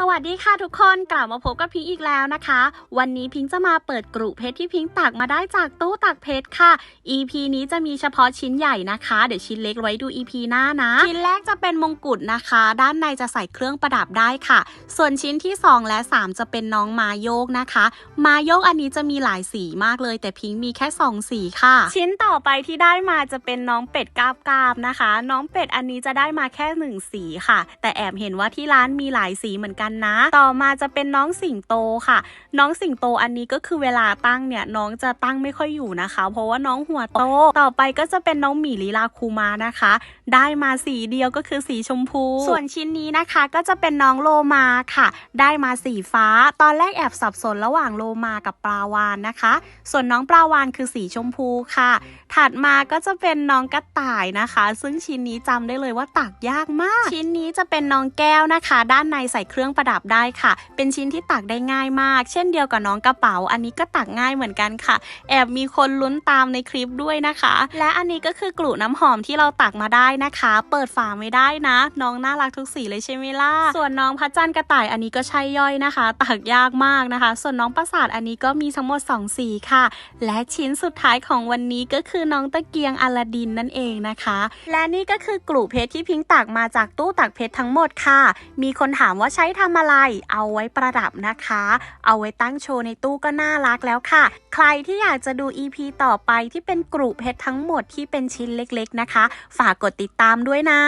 สวัสดีค่ะทุกคนกลับมาพบกับพิงอีกแล้วนะคะ วันนี้พิงจะมาเปิดกรุเพชรที่พิงตักมาได้จากตู้ตักเพชรค่ะ EP นี้จะมีเฉพาะชิ้นใหญ่นะคะ เดี๋ยวชิ้นเล็กไว้ดู EP หน้านะ ชิ้นแรกจะเป็นมงกุฎนะคะ ด้านในจะใส่เครื่องประดับได้ค่ะ ส่วนชิ้นที่ 2 และ 3 จะเป็นน้องมาโยกนะคะ มาโยกอันนี้จะมีหลายสีมากเลย แต่พิงมีแค่ 2 สีค่ะ ชิ้นต่อไปที่ได้มาจะเป็นน้องเป็ดกาบกาบนะคะ น้องเป็ดอันนี้จะได้มาแค่หนึ่งสีค่ะ แต่แอบเห็นว่าที่ร้านมีหลายสีเหมือนกันนะ ต่อมาจะเป็นน้องสิงโตค่ะ น้องสิงโตอันนี้ก็คือเวลาตั้งเนี่ยน้องจะตั้งไม่ค่อยอยู่นะคะ เพราะว่าน้องหัวโต ต่อไปก็จะเป็นน้องหมีลีลาคูมานะคะ ได้มาสีเดียวก็คือสีชมพู ส่วนชิ้นนี้นะคะก็จะเป็นน้องโลมาค่ะ ได้มาสีฟ้า ตอนแรกแอบสับสนระหว่างโลมากับปลาวานนะคะ ส่วนน้องปลาวานคือสีชมพูค่ะ ถัดมาก็จะเป็นน้องกระต่ายนะคะ ซึ่งชิ้นนี้จำได้เลยว่าตักยากมาก ชิ้นนี้จะเป็นน้องแก้วนะคะ ด้านในใส่เครื่องประดับได้ค่ะ เป็นชิ้นที่ตักได้ง่ายมาก เช่นเดียวกับน้องกระเป๋า อันนี้ก็ตักง่ายเหมือนกันค่ะ แอบมีคนลุ้นตามในคลิปด้วยนะคะ และอันนี้ก็คือกลุ่น้ำหอมที่เราตักมาได้นะคะ เปิดฝาไม่ได้นะ น้องน่ารักทุกสีเลยใช่ไหมล่ะ ส่วนน้องพระจันทร์กระต่ายอันนี้ก็ใช่ย่อยนะคะ ตักยากมากนะคะ ส่วนน้องประสาทอันนี้ก็มีทั้งหมด 2 สีค่ะ และชิ้นสุดท้ายของวันนี้ก็คือน้องตะเกียงอลาดินนั่นเองนะคะ และนี่ก็คือกลุ่เพชรที่พิงตักมาจากตู้ตักเพชรทั้งหมดค่ะ มีคนถามว่าใช้ทำอะไร เอาไว้ประดับนะคะ เอาไว้ตั้งโชว์ในตู้ก็น่ารักแล้วค่ะ ใครที่อยากจะดู EP ต่อไปที่เป็นกลุ่เพชรทั้งหมดที่เป็นชิ้นเล็กๆนะคะ ฝากกดติดตามด้วยนะ